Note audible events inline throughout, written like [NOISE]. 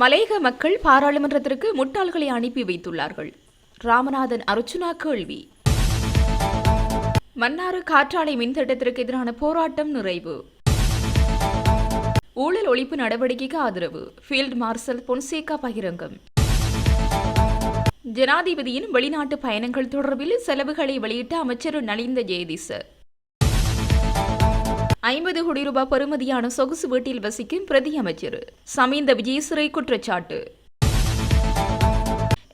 மலையக மக்கள் பாராளுமன்றத்திற்கு முட்டாள்களை அனுப்பி வைத்துள்ளார்கள். ராமநாதன் அர்ச்சுனா கேள்வி. மன்னாறு காற்றாலை மின்திட்டத்திற்கு எதிரான போராட்டம் நிறைவு. ஊழல் ஒழிப்பு நடவடிக்கைக்கு ஆதரவு. ஃபீல்ட் மார்ஷல் பொன்சேகா பகிரங்கம். ஜனாதிபதியின் வெளிநாட்டு பயணங்கள் தொடர்பில் செலவுகளை வெளியிட்ட அமைச்சர் நலிந்த ஜெயதிச. ஐம்பது கோடி ரூபாய் பெறுமதியான சொகுசு வீட்டில் வசிக்கும் பிரதி அமைச்சர். சமீந்த விஜயசிறை குற்றச்சாட்டு.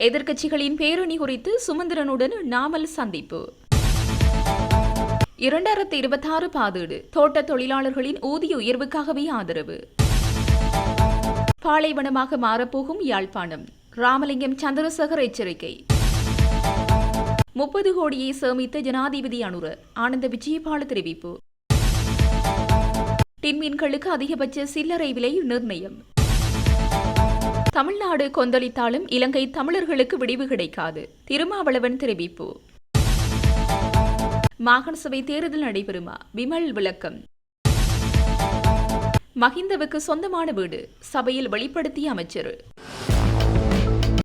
எதிர்க்கட்சிகளின் பேரணி குறித்து சுமந்திரனுடன் நாமல் சந்திப்பு. இரண்டாயிரத்தி இருபத்தாறு பாதீடு. தோட்ட தொழிலாளர்களின் ஊதிய உயர்வுக்காகவே ஆதரவு. பாலைவனமாக மாறப்போகும் யாழ்ப்பாணம். ராமலிங்கம் சந்திரசேகர் எச்சரிக்கை. முப்பது கோடியை சேமித்த ஜனாதிபதி அனுர. ஆனந்த விஜயபால தெரிவிப்பு. விண்மீன்களுக்கு அதிகபட்ச சில்லறை விலை நிர்ணயம். தமிழ்நாடு கொந்தளித்தாலும் இலங்கை தமிழர்களுக்கு விடிவு கிடைக்காது. திருமாவளவன் தெரிவிப்பு. மாகாண சபை தேர்தல் நடைபெறுமா? விமல் விளக்கம். மஹிந்தவுக்கு சொந்தமான வீடு. சபையில் வெளிப்படுத்திய அமைச்சர்.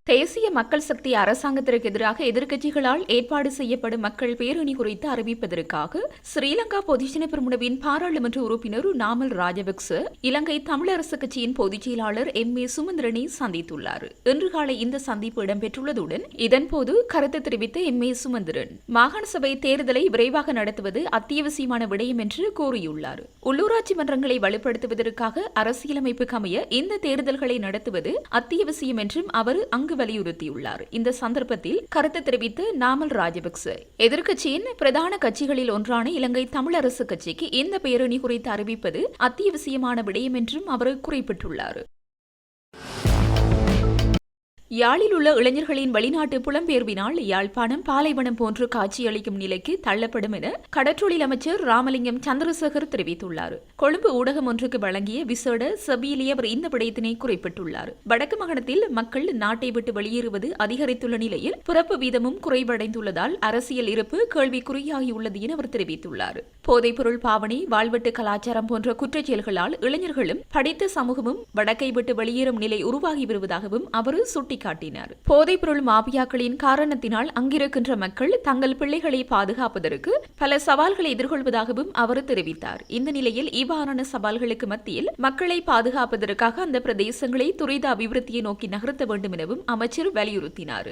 தேசிய மக்கள் சக்தி அரசாங்கத்திற்கு எதிராக எதிர்க்கட்சிகளால் ஏற்பாடு செய்யப்படும் மக்கள் பேரணி குறித்து அறிவிப்பதற்காக ஸ்ரீலங்கா பொதுஜன பெருமுனவின் பாராளுமன்ற உறுப்பினர் நாமல் ராஜபக்ச இலங்கை தமிழரசு கட்சியின் பொதுச் செயலாளர் எம். ஏ. சுமந்திரனை சந்தித்துள்ளார். இன்று காலை இந்த சந்திப்பு இடம்பெற்றுள்ளதுடன் இதன்போது கருத்து தெரிவித்த எம். ஏ. சுமந்திரன் மாகாண சபை தேர்தலை விரைவாக நடத்துவது அத்தியாவசியமான விடயம் என்று கூறியுள்ளார். உள்ளூராட்சி மன்றங்களை வலுப்படுத்துவதற்காக அரசியலமைப்புக்கு அமைய இந்த தேர்தல்களை நடத்துவது அத்தியாவசியம் என்றும் அவர் அங்கு வலியுறுத்தியுள்ளார். இந்த சந்தர்ப்பத்தில் கருத்து தெரிவித்த நாமல் ராஜபக்ச எதிர்க்கட்சியின் பிரதான கட்சிகளில் ஒன்றான இலங்கை தமிழரசு கட்சிக்கு இந்த பேரணி குறித்து அறிவிப்பது அத்தியாவசியமான விடயம் என்றும் அவர் குறிப்பிட்டுள்ளார். யாழில் உள்ள இளைஞர்களின் வெளிநாட்டு புலம்பெயர்வினால் யாழ்ப்பாணம் பாலைவனம் போன்று காட்சியளிக்கும் நிலைக்கு தள்ளப்படும் என கடற்றொழில் அமைச்சர் ராமலிங்கம் சந்திரசேகர் தெரிவித்துள்ளார். கொழும்பு ஊடகம் ஒன்றுக்கு வழங்கிய விசேட செபியிலே அவர் இந்த விடயத்தினை குறிப்பிட்டுள்ளார். வடக்கு மாகாணத்தில் மக்கள் நாட்டை விட்டு வெளியேறுவது அதிகரித்துள்ள நிலையில் பிறப்பு வீதமும் குறைவடைந்துள்ளதால் அரசியல் இருப்பு கேள்விக்குறியாகியுள்ளது என அவர் தெரிவித்துள்ளார். போதைப்பொருள் பாவனை வாழ்வெட்டு கலாச்சாரம் போன்ற குற்றச்செயல்களால் இளைஞர்களும் படித்த சமூகமும் வடக்கை விட்டு வெளியேறும் நிலை உருவாகி வருவதாகவும் அவர் சுட்டிக்காட்டினார். போதைப்பொருள் மாபியாக்களின் காரணத்தினால் அங்கிருக்கின்ற மக்கள் தங்கள் பிள்ளைகளை பாதுகாப்பதற்கு பல சவால்களை எதிர்கொள்வதாகவும் அவர் தெரிவித்தார். இந்த நிலையில் இவ்வாறான சவால்களுக்கு மத்தியில் மக்களை பாதுகாப்பதற்காக அந்த பிரதேசங்களை துரித அபிவிருத்தியை நோக்கி நகர்த்த வேண்டும் எனவும் அமைச்சர் வலியுறுத்தினார்.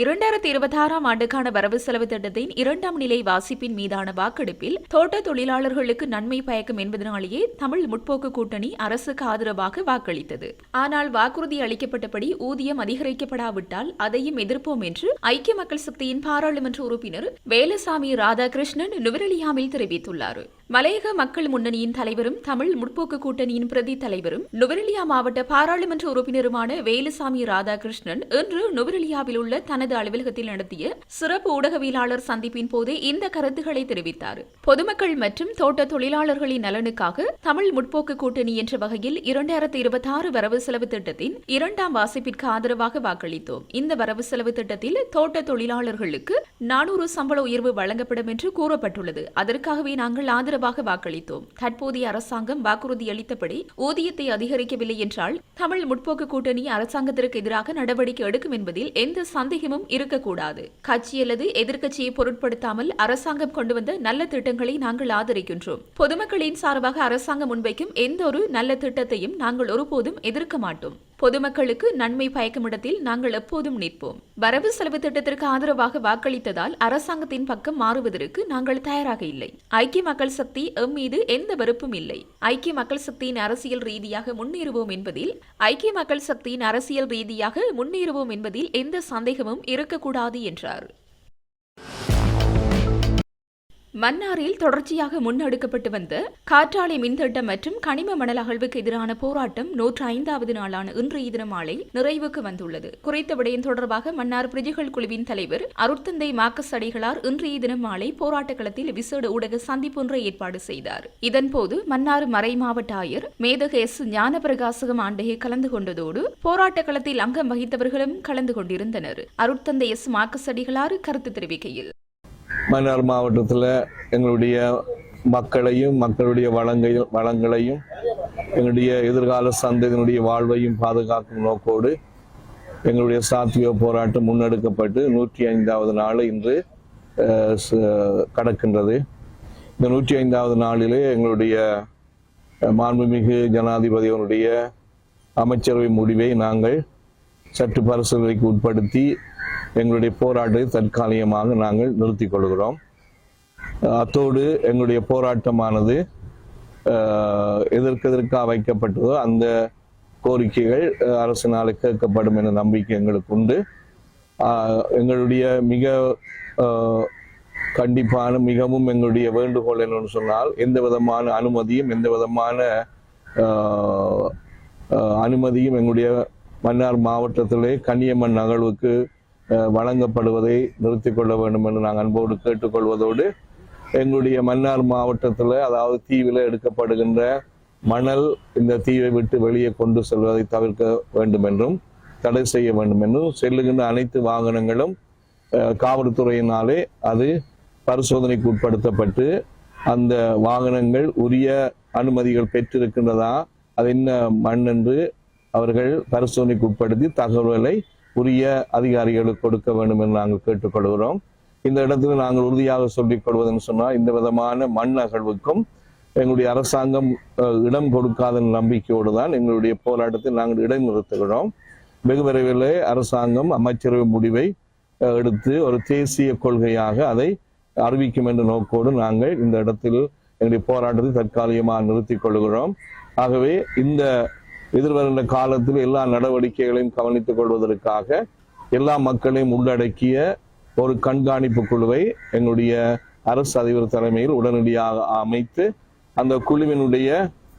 இரண்டாயிரத்தி இருபத்தி ஆறாம் ஆண்டுக்கான வரவு செலவு திட்டத்தின் இரண்டாம் நிலை வாசிப்பின் மீதான வாக்கெடுப்பில் தோட்ட தொழிலாளர்களுக்கு நன்மை பயக்கும் என்பதனாலேயே தமிழ் முற்போக்கு கூட்டணி அரசுக்கு ஆதரவாக வாக்களித்தது. ஆனால் வாக்குறுதி அளிக்கப்பட்டபடி ஊதியம் அதிகரிக்கப்படாவிட்டால் அதையும் எதிர்ப்போம் என்று ஐக்கிய மக்கள் சக்தியின் பாராளுமன்ற உறுப்பினர் வேலசாமி ராதாகிருஷ்ணன் நுவரெலியாவில் தெரிவித்துள்ளார். மலையக மக்கள் முன்னணியின் தலைவரும் தமிழ் முற்போக்கு கூட்டணியின் பிரதி தலைவரும் நுவரெலியா மாவட்ட பாராளுமன்ற உறுப்பினருமான வேலுசாமி ராதாகிருஷ்ணன் இன்று நுவரெலியாவில் உள்ள தனது தனது அலுவலகத்தில் நடத்திய சிறப்பு ஊடகவியலாளர் சந்திப்பின் போது இந்த கருத்துக்களை தெரிவித்தார். பொதுமக்கள் மற்றும் தோட்ட தொழிலாளர்களின் நலனுக்காக தமிழ் முற்போக்கு கூட்டணி என்ற வகையில் இரண்டாயிரத்தி இருபத்தி ஆறு வரவு செலவு திட்டத்தின் இரண்டாம் வாசிப்பிற்கு ஆதரவாக வாக்களித்தோம். இந்த வரவு செலவு திட்டத்தில் தோட்ட தொழிலாளர்களுக்கு நானூறு சம்பள உயர்வு வழங்கப்படும் என்று கூறப்பட்டுள்ளது. அதற்காகவே நாங்கள் ஆதரவாக வாக்களித்தோம். தற்போதைய அரசாங்கம் வாக்குறுதி அளித்தபடி ஊதியத்தை அதிகரிக்கவில்லை என்றால் தமிழ் முற்போக்கு கூட்டணி அரசாங்கத்திற்கு எதிராக நடவடிக்கை எடுக்கும் என்பதில் எந்த சந்தேகமும் இருக்கக்கூடாது. கட்சி அல்லது எதிர்க்கட்சியை பொருட்படுத்தாமல் அரசாங்கம் கொண்டு வந்த நல்ல திட்டங்களை நாங்கள் ஆதரிக்கின்றோம். பொதுமக்களின் சார்பாக அரசாங்கம் முன்வைக்கும் எந்த ஒரு நல்ல திட்டத்தையும் நாங்கள் ஒருபோதும் எதிர்க்க மாட்டோம். பொதுமக்களுக்கு நன்மை பயக்கும் இடத்தில் நாங்கள் எப்போதும் நிற்போம். வரவு செலவு திட்டத்திற்கு ஆதரவாக வாக்களித்ததால் அரசாங்கத்தின் பக்கம் மாறுவதற்கு நாங்கள் தயாராக இல்லை. ஐக்கிய மக்கள் சக்தி எம் மீது எந்த வெறுப்பும் இல்லை. ஐக்கிய மக்கள் சக்தியின் அரசியல் ரீதியாக முன்னேறுவோம் என்பதில் ஐக்கிய மக்கள் சக்தியின் அரசியல் ரீதியாக முன்னேறுவோம் என்பதில் எந்த சந்தேகமும் இருக்கக்கூடாது என்றார். மன்னாரில் தொடர்ச்சியாக முன்னெடுக்கப்பட்டு வந்த காற்றாலை மின்திட்டம் மற்றும் கனிம மணல் அகழ்வுக்கு எதிரான போராட்டம் நூற்று ஐந்தாவது நாளான இன்றைய தினம் மாலை நிறைவுக்கு வந்துள்ளது. குறித்த விடயம் தொடர்பாக மன்னார் பிரஜைகள் குழுவின் தலைவர் அருட்தந்தை மாக்கஸ் அடிகளார் இன்றைய தினம் மாலை போராட்ட களத்தில் விசேட ஊடக சந்திப்பொன்றை ஏற்பாடு செய்தார். இதன்போது மன்னார் மறை மாவட்ட ஆயர் மேதக எஸ் ஞானபிரகாசகம் ஆண்டையை கலந்து கொண்டதோடு போராட்ட களத்தில் அங்கம் வகித்தவர்களும் கலந்து கொண்டிருந்தனர். அருட்தந்தை எஸ் மாக்கஸ் அடிகளார் கருத்து தெரிவிக்கையில் மன்னார் மாவட்டத்தில் எங்களுடைய மக்களையும் மக்களுடைய வளங்கை வளங்களையும் எங்களுடைய எதிர்கால சந்ததியினுடைய வாழ்வையும் பாதுகாக்கும் நோக்கோடு எங்களுடைய சாத்தியோ போராட்டம் முன்னெடுக்கப்பட்டு நூற்றி ஐந்தாவது நாள் இன்று கடக்கின்றது. இந்த நூற்றி ஐந்தாவது நாளிலே எங்களுடைய மாண்புமிகு ஜனாதிபதியினுடைய அமைச்சரவை முடிவை நாங்கள் சற்று பரிசீலனைக்கு உட்படுத்தி எங்களுடைய போராட்டத்தை தற்காலிகமாக நாங்கள் நிறுத்திக் கொள்கிறோம். அத்தோடு எங்களுடைய போராட்டமானது எதற்கெதற்காக வைக்கப்பட்டதோ அந்த கோரிக்கைகள் அரசினால் கேட்கப்படும் என்ற நம்பிக்கை எங்களுக்கு உண்டு. எங்களுடைய மிக கண்டிப்பான மிகவும் எங்களுடைய வேண்டுகோள் என்னன்னு சொன்னால் எந்த விதமான அனுமதியும் எந்த விதமான அனுமதியும் எங்களுடைய மன்னார் மாவட்டத்திலே கன்னியம்மன் நகழ்வுக்கு வழங்கப்படுவதை நிறுத்திக் கொள்ள வேண்டும் என்று நாங்கள் அன்போடு கேட்டுக்கொள்வதோடு எங்களுடைய மன்னார் மாவட்டத்தில் அதாவது தீவில் எடுக்கப்படுகின்ற மணல் இந்த தீவை விட்டு வெளியே கொண்டு செல்வதை தவிர்க்க வேண்டும் என்றும் தடை செய்ய வேண்டும் என்றும் செல்லுகின்ற அனைத்து வாகனங்களும் காவல்துறையினாலே அது பரிசோதனைக்கு உட்படுத்தப்பட்டு அந்த வாகனங்கள் உரிய அனுமதிகள் பெற்றிருக்கின்றதா அது என்ன மண் என்று அவர்கள் பரிசோதனைக்கு உட்படுத்தி தகவல்களை உரிய அதிகாரிகளுக்கு கொடுக்க வேண்டும் என்று நாங்கள் கேட்டுக்கொள்கிறோம். இந்த இடத்துல நாங்கள் உறுதியாக சொல்லிக் கொள்வதுன்னு சொன்னால் இந்த விதமான மண் அகழ்வுக்கும் எங்களுடைய அரசாங்கம் இடம் கொடுக்காத நம்பிக்கையோடு தான் எங்களுடைய போராட்டத்தை நாங்கள் இடைநிறுத்துகிறோம். வெகு விரைவில் அரசாங்கம் அமைச்சரவை முடிவை எடுத்து ஒரு தேசிய கொள்கையாக அதை அறிவிக்கும் என்ற நோக்கோடு நாங்கள் இந்த இடத்தில் எங்களுடைய போராட்டத்தை தற்காலிகமாக நிறுத்திக் கொள்கிறோம். ஆகவே இந்த எதிர்வருகின்ற காலத்தில் எல்லா நடவடிக்கைகளையும் கவனித்துக் கொள்வதற்காக எல்லா மக்களையும் உள்ளடக்கிய ஒரு கண்காணிப்பு குழுவை எங்களுடைய அரசு அதிபர் தலைமையில் உடனடியாக அமைத்து அந்த குழுவினுடைய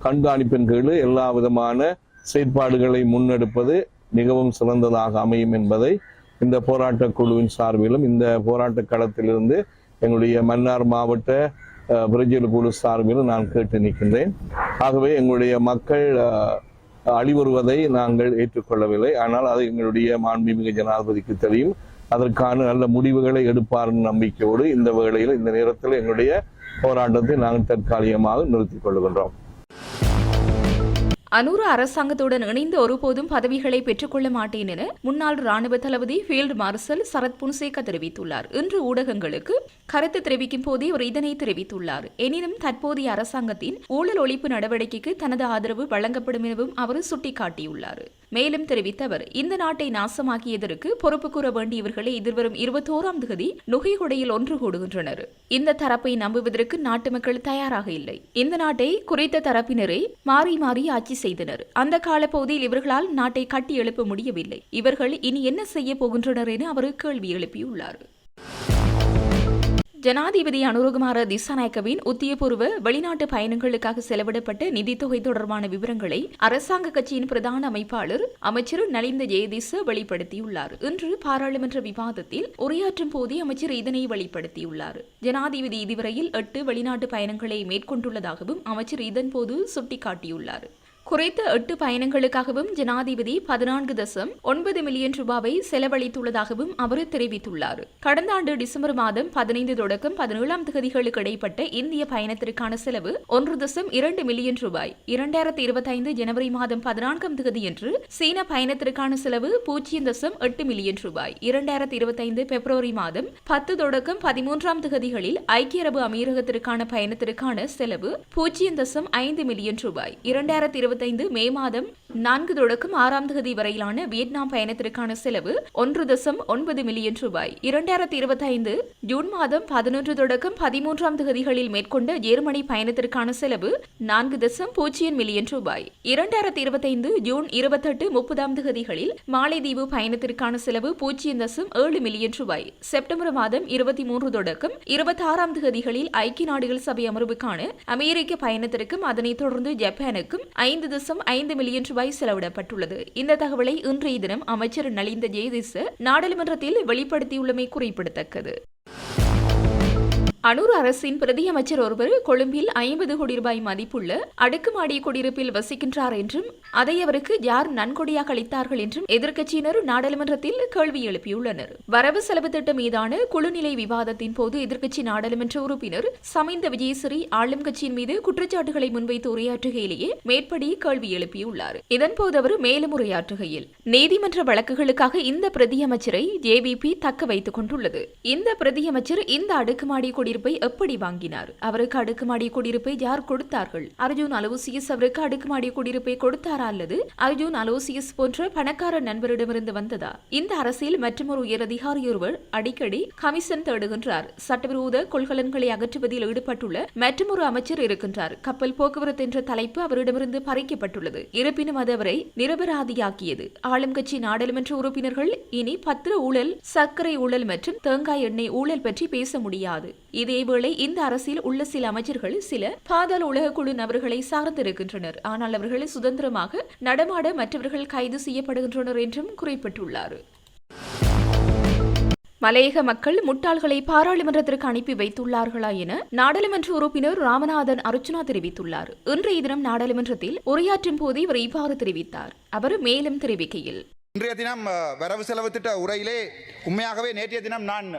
கண்காணிப்பின் கீழ் எல்லா விதமான செயற்பாடுகளை முன்னெடுப்பது மிகவும் சிறந்ததாக அமையும் என்பதை இந்த போராட்ட குழுவின் சார்பிலும் இந்த போராட்ட களத்திலிருந்து எங்களுடைய மன்னார் மாவட்ட பிரஜல் குழு சார்பிலும் நான் கேட்டு நிற்கின்றேன். ஆகவே எங்களுடைய மக்கள் அழிவருவதை அழிவுறுவதை நாங்கள் ஏற்றுக்கொள்ளவில்லை. ஆனால் அது எங்களுடைய மாண்புமிகு ஜனாதிபதிக்கு தெரியும். அதற்கான நல்ல முடிவுகளை எடுப்பார் நம்பிக்கையோடு இந்த வேளையில் இந்த நேரத்தில் எங்களுடைய போராட்டத்தை நாங்கள் தற்காலிகமாக நிறுத்திக் கொள்கின்றோம் அனூறு அரசாங்கத்துடன் இணைந்து ஒருபோதும் பதவிகளை பெற்றுக்கொள்ள மாட்டேன் என முன்னாள் ராணுவ தளபதி ஃபீல்டு மார்ஷல் சரத் புன்சேகா தெரிவித்துள்ளார். இன்று ஊடகங்களுக்கு கருத்து தெரிவிக்கும் போதே அவர் இதனை தெரிவித்துள்ளார். எனினும் தற்போதைய அரசாங்கத்தின் ஊழல் ஒழிப்பு நடவடிக்கைக்கு தனது ஆதரவு வழங்கப்படும் எனவும் அவர் சுட்டிக்காட்டியுள்ளார். மேலும் தெரிவித்த அவர் இந்த நாட்டை நாசமாக்கியதற்கு பொறுப்பு கூற வேண்டியவர்களை எதிர்வரும் இருபத்தோராம் தேதி நுகைகொடையில் ஒன்று கூடுகின்றனர். இந்த தரப்பை நம்புவதற்கு நாட்டு மக்கள் தயாராக இல்லை. இந்த நாட்டை குறித்த தரப்பினரை மாறி மாறி ஆட்சி செய்தனர். அந்த காலப்பகுதியில் இவர்களால் நாட்டை கட்டி எழுப்ப முடியவில்லை. இவர்கள் இனி என்ன செய்ய போகின்றனர் என அவர் கேள்வி எழுப்பியுள்ளார். ஜனாதிபதி அனுரகுமார திசாநாயக்கவின் உத்தியபூர்வ வெளிநாட்டு பயணங்களுக்காக செலவிடப்பட்ட நிதித்தொகை தொடர்பான விவரங்களை அரசாங்க கட்சியின் பிரதான அமைப்பாளர் அமைச்சர் நலிந்த ஜெயதிச வெளிப்படுத்தியுள்ளார். இன்று பாராளுமன்ற விவாதத்தில் உரையாற்றும் போதே அமைச்சர் இதனை வெளிப்படுத்தியுள்ளார். ஜனாதிபதி இதுவரையில் எட்டு வெளிநாட்டு பயணங்களை மேற்கொண்டுள்ளதாகவும் அமைச்சர் இதன்போது சுட்டிக்காட்டியுள்ளார். குறைத்த எட்டு பயணங்களுக்காகவும் ஜனாதிபதி பதினான்கு தசம் ஒன்பது மில்லியன் ரூபாவை செலவழித்துள்ளதாகவும் அவர் தெரிவித்துள்ளார். கடந்த ஆண்டு டிசம்பர் மாதம் பதினைந்து தொடக்கம் பதினேழாம் தேதிகளுக்கு இடைப்பட்ட இந்திய பயணத்திற்கான செலவு ஒன்று தசம் இரண்டு மில்லியன் ரூபாய். இரண்டாயிரத்தி இருபத்தைந்து ஜனவரி மாதம் பதினான்காம் தேதியன்று சீன பயணத்திற்கான செலவு பூஜ்ஜியம் தசம் எட்டு மில்லியன் ரூபாய். இரண்டாயிரத்தி இருபத்தைந்து பிப்ரவரி மாதம் பத்து தொடக்கம் பதிமூன்றாம் தேதிகளில் ஐக்கிய அரபு அமீரகத்திற்கான பயணத்திற்கான செலவு பூஜ்ஜியம் தசம் ஐந்து மில்லியன் ரூபாய். இரண்டாயிரத்தி இருபத்தைந்து மே மாதம் நான்கு தொடக்கம் ஆறாம் தேதி வரையிலான வியட்நாம் பயணத்திற்கான செலவு ஒன்று தசம் ஒன்பது மில்லியன் ரூபாய். இரண்டாயிரத்தி இருபத்தைந்து ஜூன் மாதம் பதினொன்று தொடக்கம் பதிமூன்றாம் தேதிகளில் மேற்கொண்ட ஜெர்மனி பயணத்திற்கான செலவு நான்கு தசம் பூஜ்ஜியம் மில்லியன் ரூபாய். இரண்டாயிரத்தி இருபத்தைந்து ஜூன் இருபத்தெட்டு முப்பதாம் தேதிகளில் மாலைதீவு பயணத்திற்கான செலவு பூஜ்ஜியம் தசம் ஏழு மில்லியன் ரூபாய். செப்டம்பர் மாதம் இருபத்தி மூன்று தொடக்கம் இருபத்தாறாம் தேதிகளில் ஐக்கிய நாடுகள் சபை அமர்வுக்கான அமெரிக்க பயணத்திற்கும் அதனைத் தொடர்ந்து ஜப்பானுக்கும் ஐந்து தசம் ஐந்து மில்லியன் ரூபாய் செலவிடப்பட்டுள்ளது. இந்த தகவலை இன்றைய தினம் அமைச்சர் நலிந்த ஜெயதிச நாடாளுமன்றத்தில் வெளிப்படுத்தியுள்ளமை குறிப்பிடத்தக்கது. அனூர் அரசின் பிரதியமைச்சர் ஒருவர் கொழும்பில் ஐம்பது கோடி ரூபாய் மதிப்புள்ள அடுக்குமாடி குடியிருப்பில் வசிக்கின்றார் என்றும் அதை அவருக்கு யார் நன்கொடையாக அளித்தார்கள் என்றும் எதிர்க்கட்சியினர் நாடாளுமன்றத்தில் கேள்வி எழுப்பியுள்ளனர். வரவு செலவு திட்டம் மீதான குழுநிலை விவாதத்தின் போது எதிர்க்கட்சி நாடாளுமன்ற உறுப்பினர் சமிந்த விஜயசிறி ஆளும் கட்சியின் மீது குற்றச்சாட்டுகளை முன்வைத்து உரையாற்றுகையிலேயே மேற்படி கேள்வி எழுப்பியுள்ளார். இதன்போது அவர் மேலும் உரையாற்றுகையில் நீதிமன்ற வழக்குகளுக்காக இந்த பிரதியமைச்சரை ஜேபிபி ஜேவிபி தக்க வைத்துக் கொண்டுள்ளது. இந்த பிரதியமைச்சர் இந்த அடுக்குமாடி குடியிருப்பு எப்படி வாங்கினார்? அவருக்கு அடுக்குமாடி குடியிருப்பை யார் கொடுத்தார்கள்? அர்ஜுன் அலோசியஸ் அவருக்கு அடுக்குமாடி குடியிருப்பை கொடுத்தாரா அல்லது அர்ஜுன் அலோசியஸ் போன்ற பணக்கார நண்பரிடமிருந்து வந்ததா? இந்த அரசியல் மற்றொரு உயரதிகாரி ஒருவர் அடிக்கடி கமிஷன் தேடுகின்றார். சட்டவிரோத கொள்கலன்களை அகற்றுவதில் ஈடுபட்டுள்ள மற்றொரு அமைச்சர் இருக்கின்றார். கப்பல் போக்குவரத்து என்ற தலைப்பு அவரிடமிருந்து பறிக்கப்பட்டுள்ளது. இருப்பினும் அது அவரை நிரபராதியாக்கியது. ஆளும் கட்சி நாடாளுமன்ற உறுப்பினர்கள் இனி பத்திர ஊழல் சர்க்கரை ஊழல் மற்றும் தேங்காய் எண்ணெய் ஊழல் பற்றி பேச முடியாது. இதேவேளை இந்த அரசில் உள்ள சில அமைச்சர்கள் சில பாதாள உலக குழு நபர்களை சார்ந்திருக்கின்றனர். ஆனால் அவர்கள் சுதந்திரமாக நடமாட மற்றவர்கள் கைது செய்யப்படுகின்றனர் என்றும் குறிப்பிட்டுள்ளார். மலையக மக்கள் முட்டாள்களை பாராளுமன்றத்திற்கு அனுப்பி வைத்துள்ளார்களா என நாடாளுமன்ற உறுப்பினர் ராமநாதன் அர்ச்சுனா தெரிவித்துள்ளார். இன்றைய தினம் நாடாளுமன்றத்தில் உரையாற்றும் போதே இவர் இவ்வாறு தெரிவித்தார். அவர் மேலும் தெரிவிக்கையில் இன்றைய தினம் வரவு செலவு திட்ட உரையிலே உண்மையாகவே நேற்றைய தினம் நான்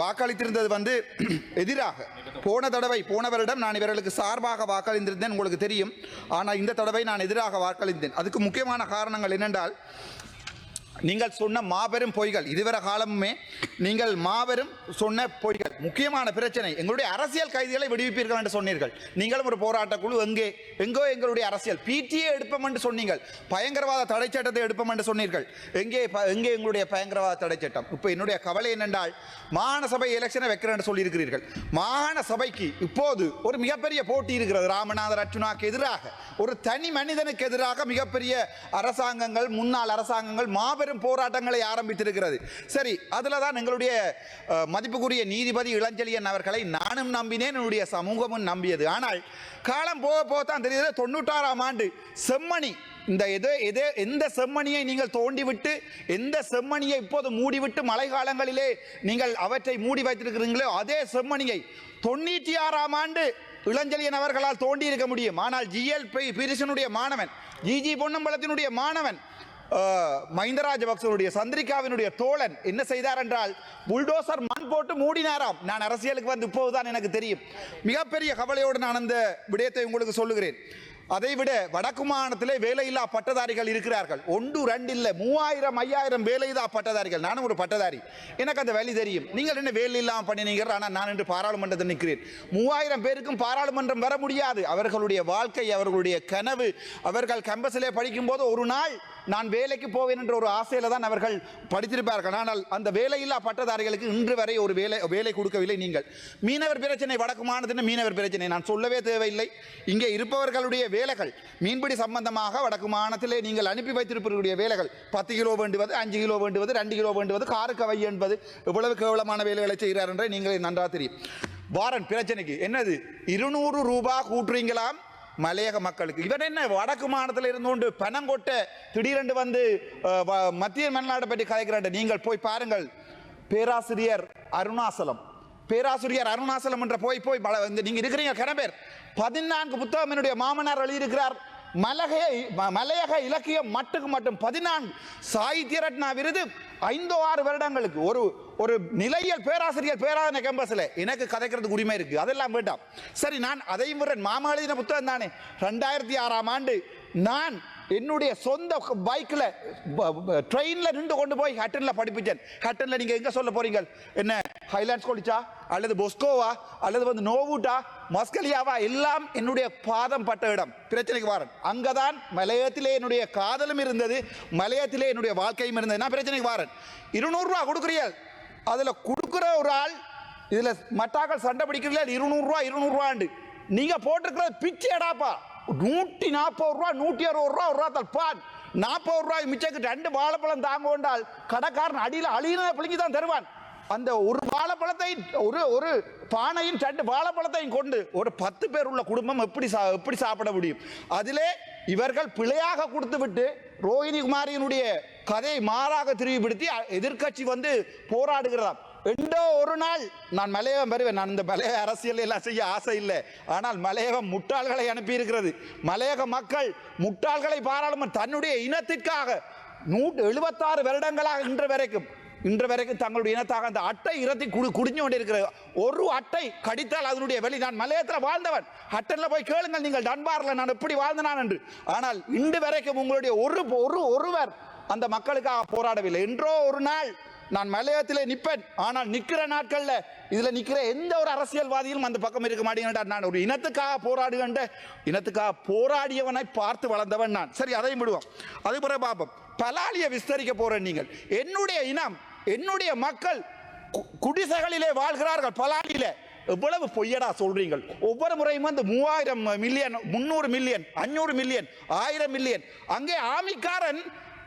வாக்களித்திருந்தது வந்து [CLEARS THROAT] எதிராக. போன தடவை போன வருடம் நான் இவர்களுக்கு சார்பாக வாக்களித்திருந்தேன் உங்களுக்கு தெரியும். ஆனால் இந்த தடவை நான் எதிராக வாக்களித்தேன் அதுக்கு முக்கியமான காரணங்கள் என்னென்றால் நீங்கள் சொன்ன மாபெரும் பொய்கள் இதுவரை காலமுமே நீங்கள் மாபெரும் சொன்ன பொய்கள் முக்கியமான பிரச்சனை எங்களுடைய அரசியல் கைதிகளை விடுவிப்பீர்கள் என்று சொன்னீர்கள். நீங்களும் ஒரு போராட்ட குழு எங்கே எங்கோ எங்களுடைய அரசியல் பிடிஏ எடுப்போம் என்று சொன்னீங்கள். பயங்கரவாத தடை சட்டத்தை எடுப்போம் என்று சொன்னீர்கள். எங்கே எங்கே எங்களுடைய பயங்கரவாத தடை சட்டம்? இப்போ என்னுடைய கவலை என்னென்றால் மாகாண சபை எலெக்ஷனை வைக்கிறேன் என்று சொல்லியிருக்கிறீர்கள். மாகாண சபைக்கு இப்போது ஒரு மிகப்பெரிய போட்டி இருக்கிறது ராமநாதர் அர்ச்சுனாக்கு எதிராக. ஒரு தனி மனிதனுக்கு எதிராக மிகப்பெரிய அரசாங்கங்கள் முன்னாள் அரசாங்கங்கள் மாபெரும் போராட்டங்களை ஆரம்பித்திருக்கிறது. சரி அதில் தான் எங்களுடைய மதிப்புக்குரிய நீதிபதி இளஞ்செழியன் அவர்களை நானும் நம்பினேன் என்னுடைய சமூகமும் நம்பியது. ஆனால் காலம் போக போக தான் தெரியுது தொண்ணூற்றாறாம் ஆண்டு செம்மணி. இந்த எது எது எந்த செம்மணியை நீங்கள் தோண்டிவிட்டு எந்த செம்மணியை இப்போது மூடிவிட்டு மழை காலங்களிலே நீங்கள் அவற்றை மூடி வைத்திருக்கிறீங்களோ அதே செம்மணியை தொண்ணூற்றி ஆறாம் ஆண்டு இளஞ்செழியன் அவர்களால் தோண்டி இருக்க முடியும். ஆனால் ஜிஎல் பிரிசனுடைய மாணவன் ஜிஜி பொன்னம்பலத்தினுடைய மாணவன் மஹிந்த ராஜபக்சனுடைய சந்திரிகாவினுடைய தோழன் என்ன செய்தார் என்றால் புல்டோசர் மண் போட்டு மூடினாராம். நான் அரசியலுக்கு வந்து இப்போதுதான் எனக்கு தெரியும். மிகப்பெரிய கவலையோடு நான் அந்த விடயத்தை உங்களுக்கு சொல்லுகிறேன். அதைவிட வடக்கு மாநிலத்திலே வேலையில்லா பட்டதாரிகள் இருக்கிறார்கள். ஒன்று ரெண்டு இல்லை மூவாயிரம் ஐயாயிரம் வேலையில்லா பட்டதாரிகள். நானும் ஒரு பட்டதாரி. எனக்கு அந்த வழி தெரியும். நீங்கள் என்ன வேலை இல்லாமல் பண்ணினீங்க ஆனால் நான் இன்று பாராளுமன்றத்தில் நிற்கிறேன். மூவாயிரம் பேருக்கும் பாராளுமன்றம் வர முடியாது. அவர்களுடைய வாழ்க்கை அவர்களுடைய கனவு அவர்கள் கேம்பஸிலே படிக்கும்போது ஒரு நாள் நான் வேலைக்கு போவேன் என்ற ஒரு ஆசையில தான் அவர்கள் படித்திருப்பார்கள். ஆனால் அந்த வேலையில்லா பட்டதாரிகளுக்கு இன்று வரை ஒரு வேலை வேலை கொடுக்கவில்லை நீங்கள். மீனவர் பிரச்சனை வடக்கு மாநிலத்தின் மீனவர் பிரச்சனை. நான் சொல்லவே தேவையில்லை. இங்கே இருப்பவர்களுடைய வேலைகள் மீன்பிடி சம்பந்தமாக வடக்கு மாநிலத்திலே நீங்கள் அனுப்பி வைத்திருப்பவர்களுடைய வேலைகள் பத்து கிலோ வேண்டுவது அஞ்சு கிலோ வேண்டுவது ரெண்டு கிலோ வேண்டுவது காருக்கு வை என்பது இவ்வளவு கேவலமான வேலைகளை செய்கிறார் என்றே நீங்கள் நன்றாக தெரியும். வாரன் பிரச்சனைக்கு என்னது? இருநூறு ரூபாய் கூட்டுறீங்களாம்? மலையக மக்களுக்கு. இவன் என்ன வடக்கு மாநிலத்தில் இருந்து கொண்டு பணம் கொட்ட திடீரென்று வந்து வ- மத்திய மன்னாட்டை பற்றி கதைக்கிறாண்ட நீங்கள் போய் பாருங்கள். பேராசிரியர் அருணாசலம். பேராசிரியர் அருணாசலம் என்ற போய் போய் பல- நீங்க இருக்கிறீங்க கன பதினான்கு புத்தகம் என்னுடைய மாமனார் எழுதியிருக்கிறார். மலகைய மலையக இலக்கியம் மட்டுக்கு மட்டும் பதினான்கு சாகித்ய ரத்னா விருது ஐந்தோ ஆறு வருடங்களுக்கு ஒரு ஒரு நிலையல் பேராசிரியர் பேராதன கேம்பஸில் எனக்கு கதைக்கிறதுக்கு உரிமை இருக்குது. அதெல்லாம் வேண்டாம். சரி நான் அதையும் விடுறேன். மாமா எழுதின புத்தகம் தானே? ரெண்டாயிரத்தி ஆறாம் ஆண்டு நான் என்னுடைய சொந்த பைக்கில் ட்ரெயினில் நின்று கொண்டு போய் ஹட்டனில் படிப்பிச்சேன் ஹட்டனில் நீங்கள் எங்கே சொல்ல போகிறீங்க என்ன ஹைலாண்ட்ஸ் காலேஜா அல்லது பொஸ்கோவா? அல்லது வந்து நோவூட்டா? மஸ்கலியாவா எல்லாம் என்னுடைய பாதம் பட்ட இடம். பிரச்சனைக்கு வாரன். அங்கதான் மலையத்திலே என்னுடைய காதலும் இருந்தது மலையத்திலே என்னுடைய வாழ்க்கையும் இருந்தது. நான் பிரச்சனைக்கு வாரன். இருநூறுவா கொடுக்குறீர்கள் அதில் கொடுக்குற ஒரு ஆள் இதில் மட்டாக்கள் சண்டை பிடிக்கிறீர்கள் இருநூறுவா இருநூறுவாண்டு நீங்கள் போட்டிருக்கிறது பிச்சைடாப்பா நூற்றி நாற்பது ரூபா நூற்றி அறுபது ரூபா ஒரு ரூபா தல்பான் நாற்பது ரூபாய் மிச்சக்கு ரெண்டு வாழைப்பழம் தாங்க கொண்டால் கடைக்காரன் அடியில் அழியினதை பிள்ளைங்க தான் தருவான். அந்த ஒரு வாழைப்பழத்தை ஒரு ஒரு பானையும் ரெண்டு வாழைப்பழத்தையும் கொண்டு ஒரு பத்து பேர் உள்ள குடும்பம் எப்படி சா எப்படி சாப்பிட முடியும்? அதிலே இவர்கள் பிழையாக கொடுத்து விட்டு ரோஹிணி குமாரியினுடைய கதையை மாறாக திரும்பிப்படுத்தி எதிர்க்கட்சி வந்து போராடுகிறதாம் எண்டோ ஒரு நாள் நான் மலையகம் வருவேன். நான் இந்த மலைய அரசியல் எல்லாம் செய்ய ஆசை இல்லை. ஆனால் மலையகம் முட்டாள்களை அனுப்பியிருக்கிறது. மலையக மக்கள் முட்டாள்களை பாராளுமன்ற தன்னுடைய இனத்திற்காக நூற்று எழுபத்தாறு வருடங்களாக இன்று வரைக்கும் இன்று வரைக்கும் தங்களுடைய இனத்தாக அந்த அட்டை இரத்தி குடி குடிஞ்சு கொண்டிருக்கிறது ஒரு அட்டை கடித்தால் அதனுடைய வெளி நான் மலையத்தில் வாழ்ந்தவன். அட்டனில் போய் கேளுங்கள் நீங்கள் டன்பாரில் நான் எப்படி வாழ்ந்தனான் என்று. ஆனால் இன்று வரைக்கும் உங்களுடைய ஒரு ஒரு ஒருவர் அந்த மக்களுக்காக போராடவில்லை. என்றோ ஒரு நாள் நான் மலையத்திலே நிற்பேன். ஆனால் நிற்கிற நாட்களில் இதில் நிற்கிற எந்த ஒரு அரசியல்வாதியும் அந்த பக்கம் இருக்க மாட்டேங்கிறார் நான் ஒரு இனத்துக்காக போராடுகின்ற இனத்துக்காக போராடியவனை பார்த்து வளர்ந்தவன் நான். சரி அதையும் விடுவோம். அது பிறகு பார்ப்போம் பலாலியை விஸ்தரிக்க போறேன் நீங்கள். என்னுடைய இனம் என்னுடைய மக்கள் கு- குடிசைகளிலே வாழ்கிறார்கள் பலாலியில. எவ்வளவு பொய்யடா சொல்றீங்க ஒவ்வொரு முறையும் வந்து மூவாயிரம் மில்லியன் முந்நூறு மில்லியன் அஞ்சூறு மில்லியன் ஆயிரம் மில்லியன். அங்கே ஆமிக்காரன்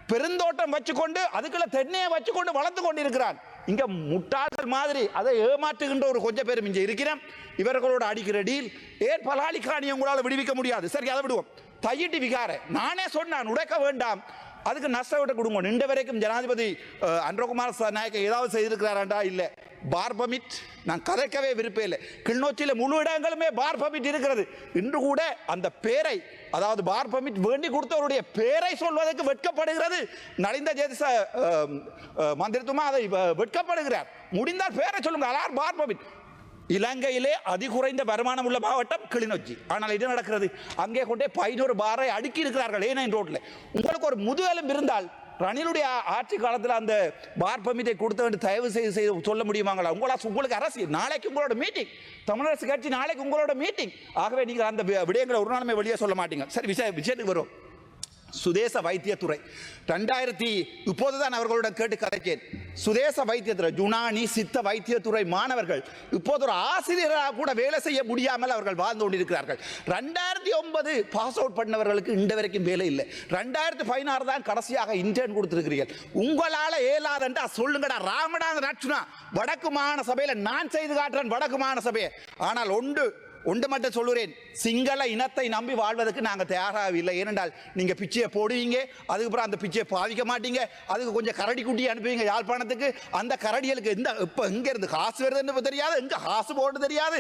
பெருந்தோட்டம் வச்சுக்கொண்டு அதுக்குள்ள தென்னையை வச்சுக்கொண்டு வளர்த்து கொண்டிருக்கிறான். இங்க முட்டாள்கள் மாதிரி அதை ஏமாற்றுகின்ற ஒரு கொஞ்சம் பேரும் இங்கே இருக்கிறோம் இவர்களோட அடிக்கிற டீல் ஏன் பலாலிக்காணி உங்களால் விடுவிக்க முடியாது? சரி அதை விடுவோம். தையிட்டு விகார. நானே சொன்னான் உடைக்க வேண்டாம். அதுக்கு நஷ்டவிட்ட கொடுங்க. நின்ற வரைக்கும் ஜனாதிபதி அன்றகுமார் நாயக்க ஏதாவது செய்திருக்கிறாராண்டா? இல்லை. பார் பமிட் நான் கதைக்கவே விருப்பம் இல்லை. கிளிநொச்சியில் முழு இடங்களுமே பார் பமிட் இருக்கிறது. இன்று கூட அந்த பேரை அதாவது பார் பமிட் வேண்டி கொடுத்தவருடைய பேரை சொல்வதற்கு வெட்கப்படுகிறது. நலிந்த ஜேதிச மந்திரத்துமா அதை வ- வெட்கப்படுகிறார். முடிந்தால் பேரை சொல்லுங்க அலார் பார் பமிட் இலங்கையிலே அதிகுறைந்த வருமானம் உள்ள மாவட்டம் கிளிநொச்சி. ஆனால் இது நடக்கிறது? அங்கே கொண்டே பதினோரு பாரை அடுக்கி இருக்கிறார்கள். ஏனைன் ரோட்டில்? உங்களுக்கு ஒரு முதுகலம் இருந்தால் ரணிலுடைய ஆட்சி காலத்தில் அந்த பார் பமிட்டை கொடுத்தவன் தயவு செய்து செய்து சொல்ல முடியுமாங்களா? உங்களா உங்களுக்கு அரசு நாளைக்கு உங்களோட மீட்டிங் தமிழரசு கட்சி நாளைக்கு உங்களோட மீட்டிங் ஆகவே நீங்கள் அந்த விடயங்களை ஒரு நாளுமே வெளியே சொல்ல மாட்டீங்க. சரி விஷய விஷயத்துக்கு வரும் சுதேச வைத்தியத்துறை. ரெண்டாயிரத்தி இப்போது தான் அவர்களுடன் கேட்டு கதைக்கேன் சுதேச வைத்தியத்துறை ஜுனானி சித்த வைத்தியத்துறை மாணவர்கள் இப்போது ஒரு ஆசிரியராக கூட வேலை செய்ய முடியாமல் அவர்கள் வாழ்ந்து கொண்டிருக்கிறார்கள். ரெண்டாயிரத்தி ஒன்பது பாஸ் அவுட் பண்ணவர்களுக்கு இந்த வரைக்கும் வேலை இல்லை. ரெண்டாயிரத்தி பதினாறு தான் கடைசியாக இன்டர்ன் கொடுத்துருக்கிறீர்கள். உங்களால் ஏலாதண்டா சொல்லுங்கடா. ராமநாத நட்சுனா வடக்கு மாகாண சபையில் நான் செய்து காட்டுறேன் வடக்கு மாகாண சபையை. ஆனால் ஒன்று ஒன்று மட்டும் சொல்லுறேன். சிங்கள இனத்தை நம்பி வாழ்வதற்கு நாங்கள் தயாராகவில்லை. ஏனென்றால் நீங்கள் பிச்சையை போடுவீங்க அதுக்கப்புறம் அந்த பிச்சையை பாவிக்க மாட்டீங்க அதுக்கு கொஞ்சம் கரடி குட்டி அனுப்புவீங்க யாழ்ப்பாணத்துக்கு. அந்த கரடிகளுக்கு எந்த இப்போ எங்கே இருந்து காசு வருதுன்னு தெரியாது எங்கே காசு போட்டு தெரியாது.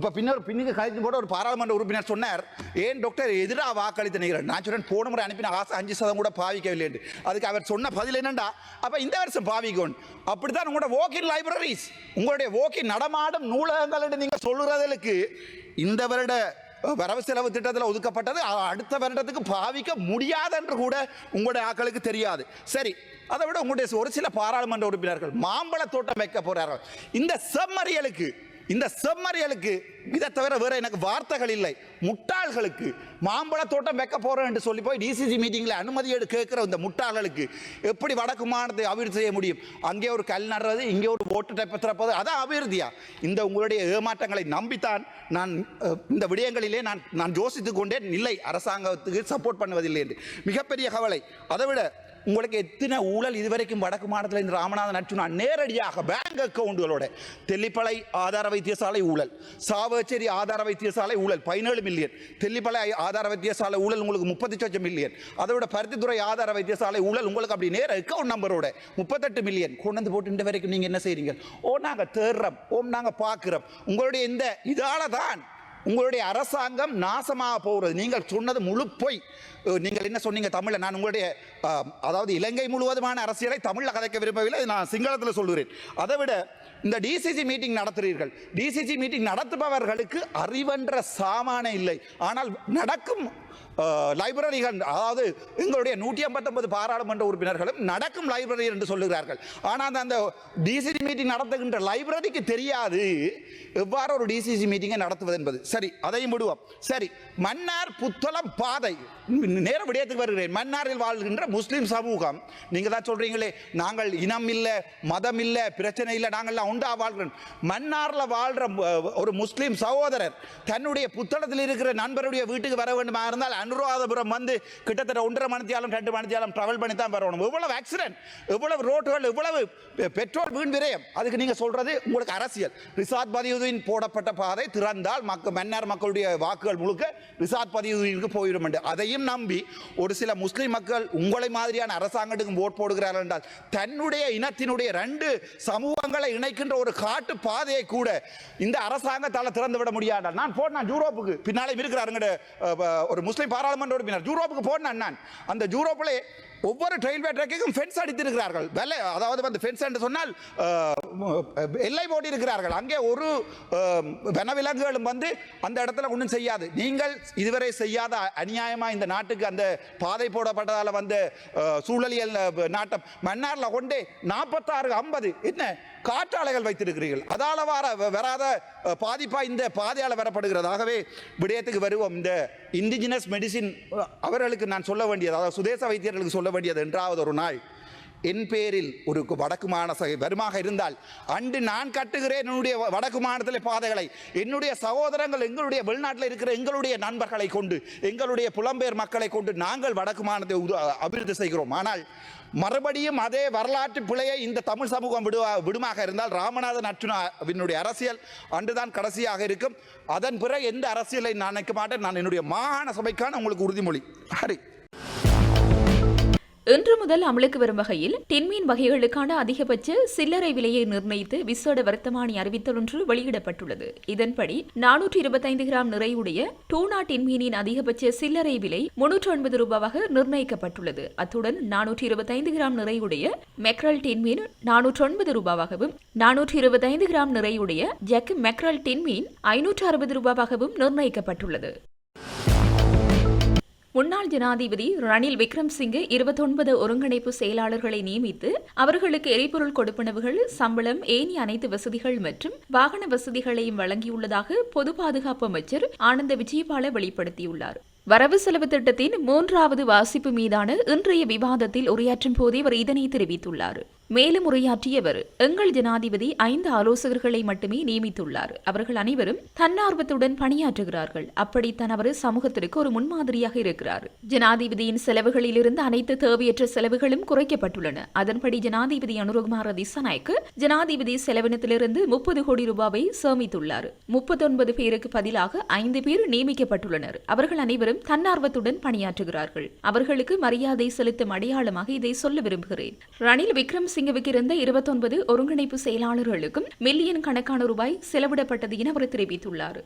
இப்போ பின்னர் பின்னுக்கு கழித்து போட ஒரு பாராளுமன்ற உறுப்பினர் சொன்னார். ஏன் டாக்டர் எதிராக வாக்களித்து நினைக்கிறேன் நான் சொன்னேன் போன முறை அனுப்பின ஆசை அஞ்சு சதம் கூட பாவிக்கவில்லை என்று. அதுக்கு அவர் சொன்ன பதில் என்னண்டா? அப்போ இந்த வருஷம் பாவிக்கணும் அப்படித்தான் உங்களோட வாக்கின் லைப்ரரிஸ் உங்களுடைய வாக்கின் நடமாடும் நூலகங்கள் என்று நீங்கள் சொல்லுறதுக்கு இந்த வருட வரவு செலவு திட்டத்தில் ஒதுக்கப்பட்டது அடுத்த வருடத்துக்கு பாவிக்க முடியாது என்று கூட உங்களுடைய ஆக்களுக்கு தெரியாது. சரி அதை விட உங்களுடைய ஒரு சில பாராளுமன்ற உறுப்பினர்கள் மாம்பழ தோட்டம் வைக்க போகிறார்கள் இந்த செம்மறியலுக்கு இந்த செம்மறியலுக்கு. இதை தவிர வேற எனக்கு வார்த்தைகள் இல்லை. முட்டாள்களுக்கு. மாம்பழ தோட்டம் வைக்க போறோம் என்று சொல்லி போய் டிசிசி மீட்டிங்ல அனுமதி எடு கேட்கிற இந்த முட்டாள்களுக்கு எப்படி வடக்கு மாநிலத்தை அபிவிருத்தி செய்ய முடியும்? அங்கே ஒரு கல் நடுறது இங்கே ஒரு ஓட்டு டைப்பை திறப்பது அதான் அபிவிருத்தியா? இந்த உங்களுடைய ஏமாற்றங்களை நம்பித்தான் நான் இந்த விடயங்களிலே நான் நான் யோசித்துக் கொண்டேன். இல்லை அரசாங்கத்துக்கு சப்போர்ட் பண்ணுவதில்லை என்று. மிகப்பெரிய கவலை. அதை விட உங்களுக்கு எத்தனை ஊழல் இதுவரைக்கும் வடக்கு மாநிலத்தில் இந்த ராமநாதன் நச்சுனா நேரடியாக பேங்க் அக்கவுண்டுகளோட தெல்லிப்பளை ஆதார வைத்தியசாலை ஊழல் சாவச்சேரி ஆதார வைத்தியசாலை ஊழல் பதினேழு மில்லியன் தெல்லிப்பளை ஆதார வைத்தியசாலை ஊழல் உங்களுக்கு முப்பத்தி சொச்சம் மில்லியன் அதோட பருத்தித்துறை ஆதார வைத்தியசாலை ஊழல் உங்களுக்கு அப்படி நேர அக்கவுண்ட் நம்பரோட முப்பத்தெட்டு மில்லியன் கொண்டு வந்து போட்டு இந்த வரைக்கும் நீங்கள் என்ன செய்கிறீங்க ஓ நாங்கள் தேடுறோம் ஓம் நாங்கள் பார்க்குறோம். உங்களுடைய இந்த இதால தான் உங்களுடைய அரசாங்கம் நாசமாக போகிறது. நீங்கள் சொன்னது முழு பொய் நீங்கள் என்ன சொன்னீங்க தமிழில்? நான் உங்களுடைய அதாவது இலங்கை முழுவதுமான அரசியலை தமிழில் கதைக்க விரும்பவில்லை நான் சிங்களத்தில் சொல்கிறேன் அதை விட இந்த டிசிசி மீட்டிங் நடத்துகிறீர்கள் டிசிசி மீட்டிங் நடத்துபவர்களுக்கு அறிவென்ற சாமானே இல்லை. ஆனால் நடக்கும் லைப்ரரிகள் அதாவது எங்களுடைய நூற்றி ஐம்பத்தொன்பது பாராளுமன்ற உறுப்பினர்களும் நடக்கும் லைப்ரரி என்று சொல்லுகிறார்கள். ஆனால் அந்த டிசிசி மீட்டிங் நடத்துகின்ற லைப்ரரிக்கு தெரியாது. எவ்வாறு ஒரு டிசிசி மீட்டிங்கை நடத்துவது என்பது? சரி அதையும் விடுவோம். சரி மன்னார் புத்தளம் பாதை. நேர விடயத்துக்கு வருகிறேன். மன்னாரில் வாழ்கின்ற முஸ்லீம் சமூகம் நீங்கள் தான் சொல்கிறீங்களே நாங்கள் இனம் இல்லை மதம் இல்லை பிரச்சனை இல்லை நாங்கள்லாம் உண்டா வாழ்கிறோம். மன்னாரில் வாழ்கிற ஒரு முஸ்லீம் சகோதரர் தன்னுடைய புத்தளத்தில் இருக்கிற நண்பருடைய வீட்டுக்கு வர வேண்டுமா இருந்தால் அனுராதபுரம் வந்து கிட்டத்தட்ட ஒன்றரை மணித்தியாலும் ரெண்டு மணித்தியாலும் ட்ராவல் பண்ணி தான் வரணும். இவ்வளவு ஆக்சிடென்ட் இவ்வளவு ரோட்டுகள் இவ்வளவு பெட்ரோல் வீண் விரயம். அதுக்கு நீங்கள் சொல்கிறது உங்களுக்கு அரசியல். ரிசாத் பதியுதீன் போடப்பட்ட பாதை திறந்தால் மக்கள் மன்னார் மக்களுடைய வாக்குகள் முழுக்க ரிசாத் பதியுதீனுக்கு போயிடும் என்று அதையும் இதையும் நம்பி ஒரு சில முஸ்லிம் மக்கள் உங்களை மாதிரியான அரசாங்கத்துக்கும் ஓட் போடுகிறார்கள் என்றால் தன்னுடைய இனத்தினுடைய ரெண்டு சமூகங்களை இணைக்கின்ற ஒரு காட்டு பாதையை கூட இந்த அரசாங்கத்தால் திறந்து விட முடியாதா? நான் போனேன் யூரோப்புக்கு. பின்னாலே இருக்கிறாருங்க ஒரு முஸ்லீம் பாராளுமன்ற உறுப்பினர் யூரோப்புக்கு போனேன் நான். அந்த யூரோப்பிலே ஒவ்வொரு ரயில்வே ட்ராக்குக்கும் ஃபென்ஸ் அடித்திருக்கிறார்கள். வெள்ளை அதாவது வந்து ஃபென்ஸ் என்று சொன்னால் எல்லை எல்லை போட்டிருக்கிறார்கள் அங்கே ஒரு வனவிலங்குகளும் வந்து அந்த இடத்துல ஒன்றும் செய்யாது. நீங்கள் இதுவரை செய்யாத அநியாயமாக இந்த நாட்டுக்கு அந்த பாதை போடப்பட்டதால் வந்து சூழலியல் நாட்டம். மன்னாரில் கொண்டே நாற்பத்தாறு ஐம்பது என்ன? காற்றாலைகள் வைத்திருக்கிறீர்கள். அதால வர வராத பாதிப்பாக இந்த பாதையால் வரப்படுகிறதாகவே விடயத்துக்கு வருவோம். இந்த இண்டிஜினஸ் மெடிசின் அவர்களுக்கு நான் சொல்ல வேண்டியது அதாவது சுதேச வைத்தியர்களுக்கு சொல்ல வேண்டியது என்றாவது ஒரு நாள். என் பேரில் ஒரு வடக்கு மாகாண வருமாக இருந்தால் அன்று நான் கட்டுகிறேன் என்னுடைய வ- வடக்கு மாநிலத்தில் பாதைகளை. என்னுடைய சகோதரங்கள் எங்களுடைய வெளிநாட்டில் இருக்கிற எங்களுடைய நண்பர்களை கொண்டு எங்களுடைய புலம்பெயர் மக்களை கொண்டு நாங்கள் வடக்கு மாநிலத்தை அபிவிருத்தி செய்கிறோம். ஆனால் மறுபடியும் அதே வரலாற்று பிழையை இந்த தமிழ் சமூகம் விடுவா விடுமாக இருந்தால் ராமநாதன் அர்ஜுனாவினுடைய அரசியல் அன்றுதான் கடைசியாக இருக்கும். அதன் பிறகு எந்த அரசியலை நான் நினைக்க மாட்டேன். நான் என்னுடைய மாகாண சபைக்கான உங்களுக்கு உறுதிமொழி. ஹரி. இன்று முதல் அமலுக்கு வரும் வகையில் தென்மீன் வகைகளுக்கான அதிகபட்ச சில்லறை விலையை நிர்ணயித்து விசேட வர்த்தமானி அறிவித்தல் ஒன்று வெளியிடப்பட்டுள்ளது. இதன்படி நானூற்றி இருபத்தைந்து கிராம் நிறையுடைய டூனா டென்மீனின் அதிகபட்ச சில்லறை விலை முன்னூற்று ஒன்பது ரூபாவாக நிர்ணயிக்கப்பட்டுள்ளது. அத்துடன் நானூற்றி இருபத்தைந்து கிராம் நிறையுடைய மெக்ரல் டென்மீன் நானூற்று ஒன்பது ரூபாவாகவும் நானூற்றி இருபத்தைந்து கிராம் நிறையுடைய ஜெக் மெக்ரல் டென்மீன் ஐநூற்று அறுபது ரூபாவாகவும் நிர்ணயிக்கப்பட்டுள்ளது. முன்னாள் ஜனாதிபதி ரணில் விக்ரம்சிங்கே இருபத்தொன்பது ஒருங்கிணைப்பு செயலாளர்களை நியமித்து அவர்களுக்கு எரிபொருள் கொடுப்பனவுகள் சம்பளம் ஏனைய அனைத்து வசதிகள் மற்றும் வாகன வசதிகளையும் வழங்கியுள்ளதாக பொது பாதுகாப்பு அமைச்சர் ஆனந்த விஜயபால வெளிப்படுத்தியுள்ளார். வரவு செலவு திட்டத்தின் மூன்றாவது வாசிப்பு மீதான இன்றைய விவாதத்தில் உரையாற்றும் போதே அவர் இதனை தெரிவித்துள்ளார். மேலும் உரையாற்றியவர் எங்கள் ஜனாதிபதி ஐந்து ஆலோசகர்களை மட்டுமே நியமித்துள்ளார். அவர்கள் அனைவரும் தன்னார்வத்துடன் பணியாற்றுகிறார்கள். அப்படித்தான் அவர் சமூகத்திற்கு ஒரு முன்மாதிரியாக இருக்கிறார். ஜனாதிபதியின் செலவுகளிலிருந்து அனைத்து தேவையற்ற செலவுகளும் குறைக்கப்பட்டுள்ளன. அதன்படி ஜனாதிபதி அனுரகுமார திசாநாயக்கு ஜனாதிபதி செலவினத்திலிருந்து முப்பது கோடி ரூபாவை சேமித்துள்ளார். முப்பத்தொன்பது பேருக்கு பதிலாக ஐந்து பேர் நியமிக்கப்பட்டுள்ளனர். அவர்கள் அனைவரும் தன்னார்வத்துடன் பணியாற்றுகிறார்கள். அவர்களுக்கு மரியாதை செலுத்தும் அடையாளமாக இதை சொல்ல விரும்புகிறேன். ரணில் விக்ரம் சிங்கவுக்கு இருந்த இருபத்தொன்பது ஒருங்கிணைப்பு செயலாளர்களுக்கும் மில்லியன் கணக்கான ரூபாய் செலவிடப்பட்டது என அவர் தெரிவித்துள்ளார்.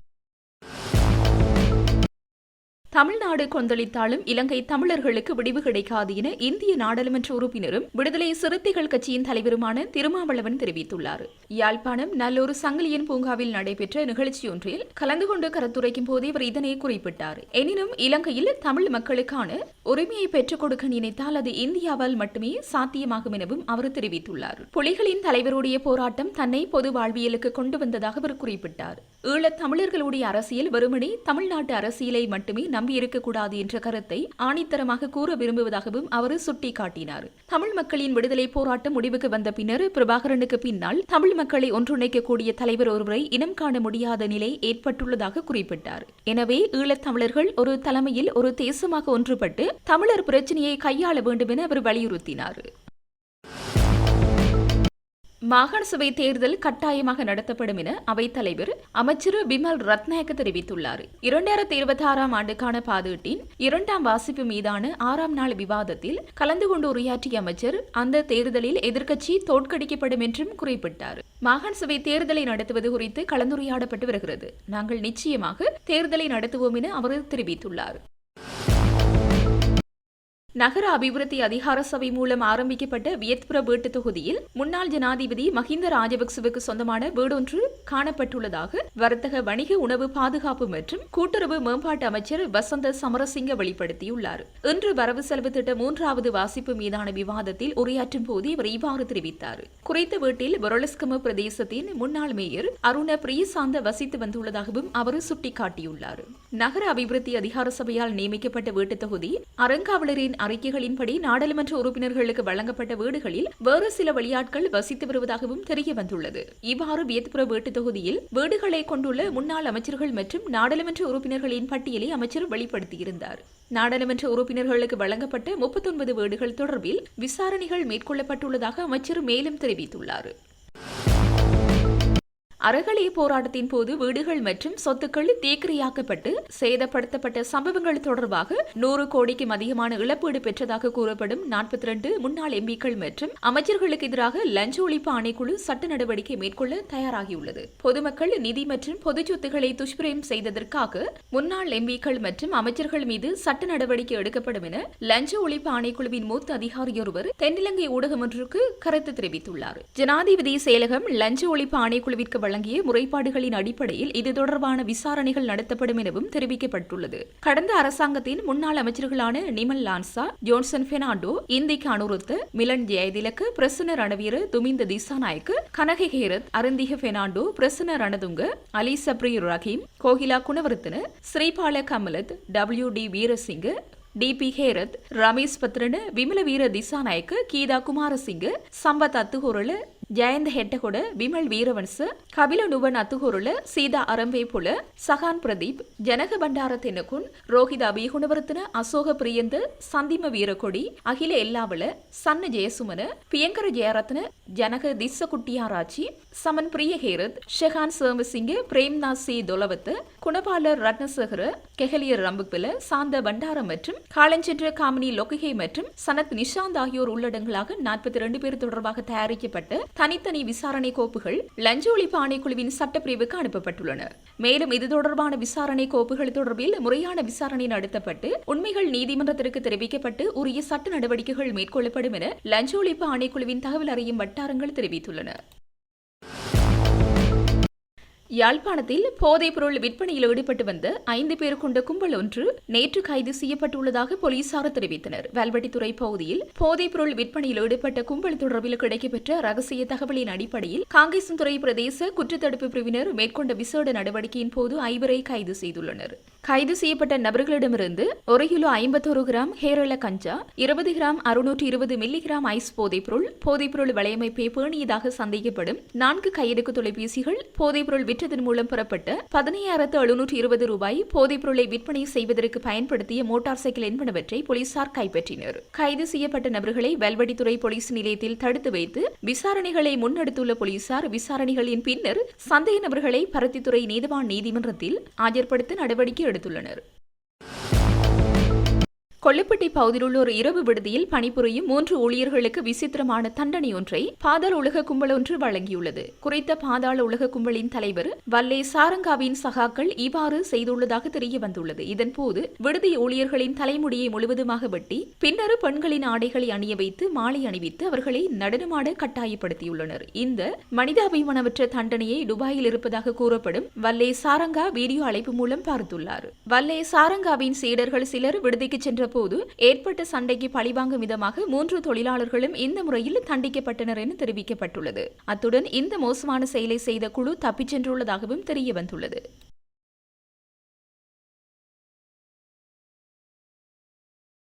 தமிழ்நாடு கொந்தளித்தாலும் இலங்கை தமிழர்களுக்கு விடிவு கிடைக்காது என இந்திய நாடாளுமன்ற உறுப்பினரும் விடுதலை சிறுத்தைகள் கட்சியின் தலைவருமான திருமாவளவன் தெரிவித்துள்ளார். யாழ்ப்பாணம் நல்லூர் சங்கிலியன் பூங்காவில் நடைபெற்ற நிகழ்ச்சியொன்றில் கலந்து கொண்டு கருத்துரைக்கும் போதே அவர் இதனை குறிப்பிட்டார். எனினும் இலங்கையில் தமிழ் மக்களுக்கான உரிமையை பெற்றுக் கொடுக்க நினைத்தால் அது இந்தியாவால் மட்டுமே சாத்தியமாகும் எனவும் அவர் தெரிவித்துள்ளார். புலிகளின் தலைவருடைய போராட்டம் தன்னை பொது வாழ்வியலுக்கு கொண்டு வந்ததாக அவர் குறிப்பிட்டார். ஈழத் தமிழர்களுடைய அரசியல் வெறுமனே தமிழ்நாட்டு அரசியலை மட்டுமே நம்பியிருக்கக்கூடாது என்ற கருத்தை ஆணித்தரமாக கூற விரும்புவதாகவும் அவர் சுட்டிக்காட்டினார். தமிழ் மக்களின் விடுதலை போராட்டம் முடிவுக்கு வந்த பின்னர் பிரபாகரனுக்கு பின்னால் தமிழ் மக்களை ஒன்றிணைக்கக்கூடிய தலைவர் ஒருவரை இனம் காண முடியாத நிலை ஏற்பட்டுள்ளதாக குறிப்பிட்டார். எனவே ஈழத்தமிழர்கள் ஒரு தலைமையில் ஒரு தேசமாக ஒன்றுபட்டு தமிழர் பிரச்சனையை கையாள வேண்டும் என அவர் வலியுறுத்தினார். மாகாண சபை தேர்தல் கட்டாயமாக நடத்தப்படும் என அவைத்தலைவர் அமைச்சர் பிமல் ரத்நாயக்க தெரிவித்துள்ளார். இரண்டாயிரத்தி இருபத்தி ஆறாம் ஆண்டுக்கான பாதீட்டின் இரண்டாம் வாசிப்பு மீதான ஆறாம் நாள் விவாதத்தில் கலந்து கொண்டு உரையாற்றிய அமைச்சர் அந்த தேர்தலில் எதிர்க்கட்சி தோற்கடிக்கப்படும் என்றும் குறிப்பிட்டார். மாகாண சபை தேர்தலை நடத்துவது குறித்து கலந்துரையாடப்பட்டு வருகிறது. நாங்கள் நிச்சயமாக தேர்தலை நடத்துவோம் என அவர் தெரிவித்துள்ளார். நகர அபிவிருத்தி அதிகார சபை மூலம் ஆரம்பிக்கப்பட்ட வியத்புர வீட்டு தொகுதியில் முன்னாள் ஜனாதிபதி மஹிந்த ராஜபக்சவுக்கு சொந்தமான வீடொன்று காணப்பட்டுள்ளதாக வர்த்தக வணிக உணவு பாதுகாப்பு மற்றும் கூட்டுறவு மேம்பாட்டு அமைச்சர் வசந்த சமரசிங்க வெளிப்படுத்தியுள்ளார். இன்று வரவு செலவு திட்ட மூன்றாவது வாசிப்பு மீதான விவாதத்தில் உரையாற்றும் போது இவர் இவ்வாறு தெரிவித்தார். குறித்த வீட்டில் பொரலஸ்கம பிரதேசத்தின் முன்னாள் மேயர் அருண பிரியசாந்த வசித்து வந்துள்ளதாகவும் அவர் சுட்டிக்காட்டியுள்ளார். நகர அபிவிருத்தி அதிகார சபையால் நியமிக்கப்பட்ட வீட்டுத் தொகுதி அறங்காவலரின் அறிக்கைகளின்படி நாடாளுமன்ற உறுப்பினர்களுக்கு வழங்கப்பட்ட வீடுகளில் வேறு சில வெளியாட்கள் வசித்து வருவதாகவும் தெரிய வந்துள்ளது இவ்வாறு வியத்புர வீட்டு தொகுதியில் வீடுகளை கொண்டுள்ள முன்னாள் அமைச்சர்கள் மற்றும் நாடாளுமன்ற உறுப்பினர்களின் பட்டியலை அமைச்சர் வெளிப்படுத்தியிருந்தார். நாடாளுமன்ற உறுப்பினர்களுக்கு வழங்கப்பட்ட முப்பத்தொன்பது வீடுகள் தொடர்பில் விசாரணைகள் மேற்கொள்ளப்பட்டுள்ளதாக அமைச்சர் மேலும் தெரிவித்துள்ளார். அறகலை போராட்டத்தின் போது வீடுகள் மற்றும் சொத்துக்கள் தீக்கிரையாக்கப்பட்டு சேதப்படுத்தப்பட்ட சம்பவங்கள் தொடர்பாக நூறு கோடிக்கும் அதிகமான இழப்பீடு பெற்றதாக கூறப்படும் நாற்பத்தி ரெண்டு முன்னாள் எம்பிக்கள் மற்றும் அமைச்சர்களுக்கு எதிராக லஞ்ச ஒழிப்பு ஆணைக்குழு சட்ட நடவடிக்கை மேற்கொள்ள தயாராகியுள்ளது. பொதுமக்கள் நிதி மற்றும் பொது சொத்துக்களை துஷ்பிரயம் செய்ததற்காக முன்னாள் எம்பிக்கள் மற்றும் அமைச்சர்கள் மீது சட்ட நடவடிக்கை எடுக்கப்படும் என லஞ்ச ஒழிப்பு ஆணைக்குழுவின் மூத்த அதிகாரியொருவர் தென்னிலங்கை ஊடகம் ஒன்றுக்கு கருத்து தெரிவித்துள்ளார். ஜனாதிபதி செயலகம் லஞ்ச ஒழிப்பு ஆணைக்குழுவிற்கு வழங்கிய முறைப்பாடுகளின் அடிப்படையில் இது தொடர்பான விசாரணைகள் நடத்தப்படும் எனவும் தெரிவிக்கப்பட்டுள்ளது. கடந்த அரசாங்கத்தின் முன்னாள் அமைச்சர்களான Nimal Lanza Johnston Fernando Indika Anuruddha Milan Jayathilake Prasanna Ranaweera Duminda Dissanayake Kanaka Herath Arundika Fernando Prasanna Ranatunga Ali Sabry Raheem Kokila Gunawardena Sripala Kamalath W D Weerasinghe DB Herath Ramesh Pathirana Wimalaweera Dissanayake Geetha Kumarasinghe Sampath அத்துகொருள Jayanta ஹெட்டகொட Vimal வீரவன்சு Kapila Nuwan அத்துகொருள Sita அரம்பேபுல Sahan Pradeep Janaka Bandara தென்னகுன் Rohitha அபிகுணவர்த்தன Ashoka பிரியந்து Chandima Weerakkody Akila Ellawala Channa Jayasumana Piyankara Jayaratne Janaka Tissa Kuttiarachchi Saman Priyaherath Shehan Semasinghe Premnath C Dolawatte Gunapala Ratnasekara Keheliya Rambukwella Shantha Bandara மற்றும் காலஞ்சென்ற காமினி லொககை மற்றும் சனத் நிஷாந்த் ஆகியோர் உள்ளடங்களாக நாற்பத்தி ரெண்டு பேர் தொடர்பாக தயாரிக்கப்பட்டு தனித்தனி விசாரணை கோப்புகள் லஞ்ச ஒழிப்பு ஆணைக்குழுவின் சட்டப்பிரிவுக்கு அனுப்பப்பட்டுள்ளன. மேலும் இது தொடர்பான விசாரணை கோப்புகள் தொடர்பில் முறையான விசாரணை நடத்தப்பட்டு உண்மைகள் நீதிமன்றத்திற்கு தெரிவிக்கப்பட்டு உரிய சட்ட நடவடிக்கைகள் மேற்கொள்ளப்படும் என லஞ்ச ஒழிப்பு ஆணைக்குழுவின் தகவல் அறியும் வட்டாரங்கள் தெரிவித்துள்ளன. யாழ்ப்பாணத்தில் போதைப் பொருள் விற்பனையில் ஈடுபட்டு வந்த ஐந்து பேர் கொண்ட கும்பல் ஒன்று நேற்று கைது செய்யப்பட்டுள்ளதாக போலீசார் தெரிவித்தனர். வேல்வெட்டித்துறை பகுதியில் போதைப் பொருள் விற்பனையில் ஈடுபட்ட கும்பல் தொடர்பில் கிடைக்கப்பெற்ற ரகசிய தகவலின் அடிப்படையில் காங்கேசன்துறை பிரதேச குற்றத்தடுப்பு பிரிவினர் மேற்கொண்ட விசேட நடவடிக்கையின் போது ஐவரை கைது செய்துள்ளனர். கைது செய்யப்பட்ட நபர்களிடமிருந்து ஒரு கிலோ ஐம்பத்தொரு கிராம் ஹேரள கஞ்சா இருபது கிராம் அறுநூற்று இருபது மில்லிகிராம் ஐஸ் போதைப்பொருள் போதைப்பொருள் வலையமைப்பை பேணியதாக சந்தேகப்படும் நான்கு கையெடுக்கு தொலைபேசிகள் போதைப்பொருள் விற்றதன் மூலம் பெறப்பட்ட பதினையாயிரத்து எழுநூற்று இருபது ரூபாய் போதைப்பொருளை விற்பனை செய்வதற்கு பயன்படுத்திய மோட்டார் சைக்கிள் என்பனவற்றை போலீசார் கைப்பற்றினர். கைது செய்யப்பட்ட நபர்களை வல்வடித்துறை போலீஸ் நிலையத்தில் தடுத்து வைத்து விசாரணைகளை முன்னெடுத்துள்ள போலீசார் விசாரணைகளின் பின்னர் சந்தேக நபர்களை பருத்தித்துறை நீதவான் நீதிமன்றத்தில் ஆஜர்படுத்த நடவடிக்கை எடுத்துள்ளனர். கொல்லுப்பட்டி பகுதியில் உள்ள ஒரு இரவு விடுதியில் பணிபுரியும் மூன்று ஊழியர்களுக்கு விசித்திரமான தண்டனை ஒன்றை பாதாள உலக கும்பல் ஒன்று வழங்கியுள்ளது. குறித்த பாதாள உலக கும்பலின் தலைவர் வல்லே சாரங்காவின் சகாக்கள் இவ்வாறு செய்துள்ளதாக தெரிய வந்துள்ளது. இதன்போது விடுதி ஊழியர்களின் தலைமுடியை முழுவதுமாக வெட்டி பின்னர் பெண்களின் ஆடைகளை அணிய வைத்து மாலை அணிவித்து அவர்களை நடனமாட கட்டாயப்படுத்தியுள்ளனர். இந்த மனிதாபிமானமற்ற தண்டனையை துபாயில் இருப்பதாக கூறப்படும் வல்லே சாரங்கா வீடியோ அழைப்பு மூலம் பார்த்துள்ளார். வல்லே சாரங்காவின் சீடர்கள் சிலர் விடுதிக்கு சென்ற போது ஏற்பட்ட சண்டைக்கு பழிவாங்கும் விதமாக மூன்று தொழிலாளர்களும் இந்த முறையில் தண்டிக்கப்பட்டனர் என தெரிவிக்கப்பட்டுள்ளது. அத்துடன் இந்த மோசமான செயலை செய்த குழு தப்பிச் சென்றுள்ளதாகவும் தெரிய வந்துள்ளது